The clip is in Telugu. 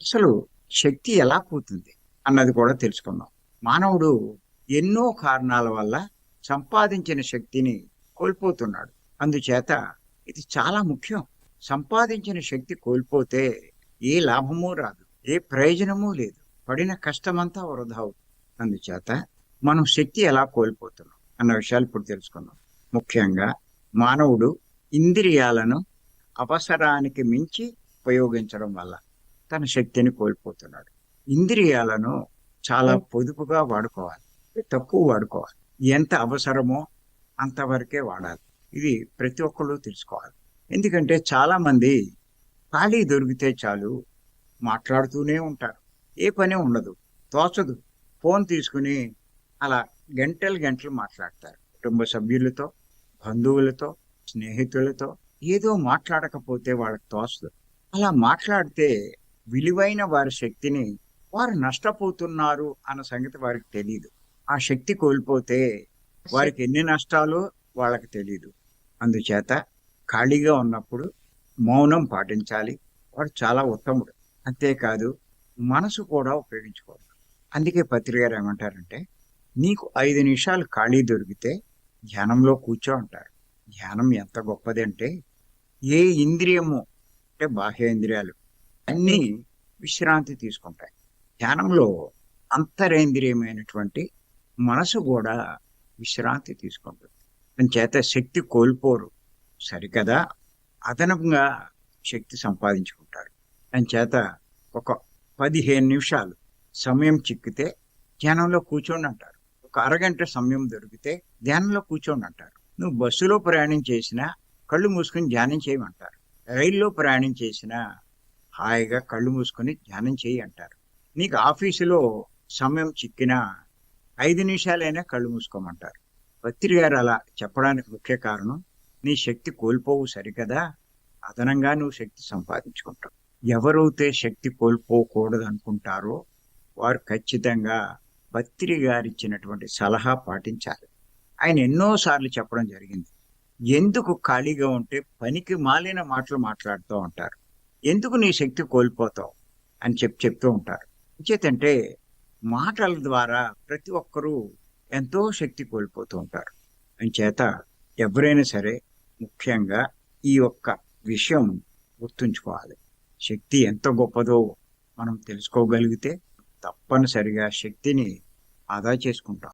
అసలు శక్తి ఎలా పోతుంది అన్నది కూడా తెలుసుకుందాం. మానవుడు ఎన్నో కారణాల వల్ల సంపాదించిన శక్తిని కోల్పోతున్నాడు. అందుచేత ఇది చాలా ముఖ్యం. సంపాదించిన శక్తి కోల్పోతే ఏ లాభము రాదు ఏ ప్రయోజనమూ లేదు పడిన కష్టమంతా వృధా అవుతుంది. అందుచేత మనం శక్తి ఎలా కోల్పోతున్నాం అన్న విషయాలు ఇప్పుడు తెలుసుకుందాం. ముఖ్యంగా మానవుడు ఇంద్రియాలను అవసరానికి మించి ఉపయోగించడం వల్ల. తన శక్తిని కోల్పోతున్నాడు. ఇంద్రియాలను చాలా పొదుపుగా వాడుకోవాలి. తక్కువ వాడుకోవాలి. ఎంత అవసరమో అంతవరకే వాడాలి. ఇది ప్రతి ఒక్కళ్ళు తెలుసుకోవాలి. ఎందుకంటే చాలా మంది ఖాళీ దొరికితే చాలు మాట్లాడుతూనే ఉంటారు. ఏ పని ఉండదు. తోచదు. ఫోన్ తీసుకుని అలా గంటలు గంటలు మాట్లాడతారు. కుటుంబ సభ్యులతో బంధువులతో స్నేహితులతో. ఏదో మాట్లాడకపోతే వాళ్ళకి తోచదు. అలా మాట్లాడితే విలువైన వారి శక్తిని వారు నష్టపోతున్నారు అన్న సంగతి వారికి తెలియదు ఆ శక్తి కోల్పోతే వారికి ఎన్ని నష్టాలు వాళ్ళకి తెలియదు అందుచేత ఖాళీగా ఉన్నప్పుడు మౌనం పాటించాలి. వాడు చాలా ఉత్తముడు. అంతేకాదు మనసు కూడా ఉపయోగించుకోవాలి. అందుకే పత్రికారు ఏమంటారంటే నీకు ఐదు నిమిషాలు ఖాళీ దొరికితే ధ్యానంలో కూర్చో అంటారు. ధ్యానం ఎంత గొప్పది అంటే ఏ ఇంద్రియము అంటే బాహ్యేంద్రియాలు. అన్నీ విశ్రాంతి తీసుకుంటాయి. ధ్యానంలో అంతరేంద్రియమైనటువంటి మనసు కూడా విశ్రాంతి తీసుకుంటుంది. చేత శక్తి కోల్పోరు. సరికదా? అదనంగా శక్తి సంపాదించుకుంటారు. చేత ఒక పదిహేను నిమిషాలు సమయం చిక్కితే ధ్యానంలో కూర్చోండి అంటారు ఒక అరగంట సమయం దొరికితే ధ్యానంలో కూర్చోండి అంటారు నువ్వు బస్సులో ప్రయాణం చేసినా కళ్ళు మూసుకుని ధ్యానం చేయమంటారు. రైల్లో ప్రయాణం చేసినా హాయిగా కళ్ళు మూసుకొని ధ్యానం చేయి అంటారు. నీకు ఆఫీసులో సమయం చిక్కినా ఐదు నిమిషాలైనా కళ్ళు మూసుకోమంటారు. పత్రి గారు అలా చెప్పడానికి ముఖ్య కారణం నీ శక్తి కోల్పోవు సరికదా? అదనంగా నువ్వు శక్తి సంపాదించుకుంటావు. ఎవరైతే శక్తి కోల్పోకూడదు అనుకుంటారో వారు ఖచ్చితంగా పత్రి గారిచ్చినటువంటి సలహా పాటించాలి. ఆయన ఎన్నోసార్లు చెప్పడం జరిగింది. ఎందుకు ఖాళీగా ఉంటే పనికి మాలిన మాటలు మాట్లాడుతూ ఉంటారు. ఎందుకు నీ శక్తి కోల్పోతావు? అని చెప్పి చెప్తూ ఉంటారు. చేతంటే మాటల ద్వారా ప్రతి ఒక్కరూ ఎంతో శక్తి కోల్పోతూ ఉంటారు. చేత ఎవరైనా సరే ముఖ్యంగా ఈ ఒక్క విషయం గుర్తుంచుకోవాలి. శక్తి ఎంత గొప్పదో మనం తెలుసుకోగలిగితే తప్పనిసరిగా శక్తిని ఆదా చేసుకుంటాం.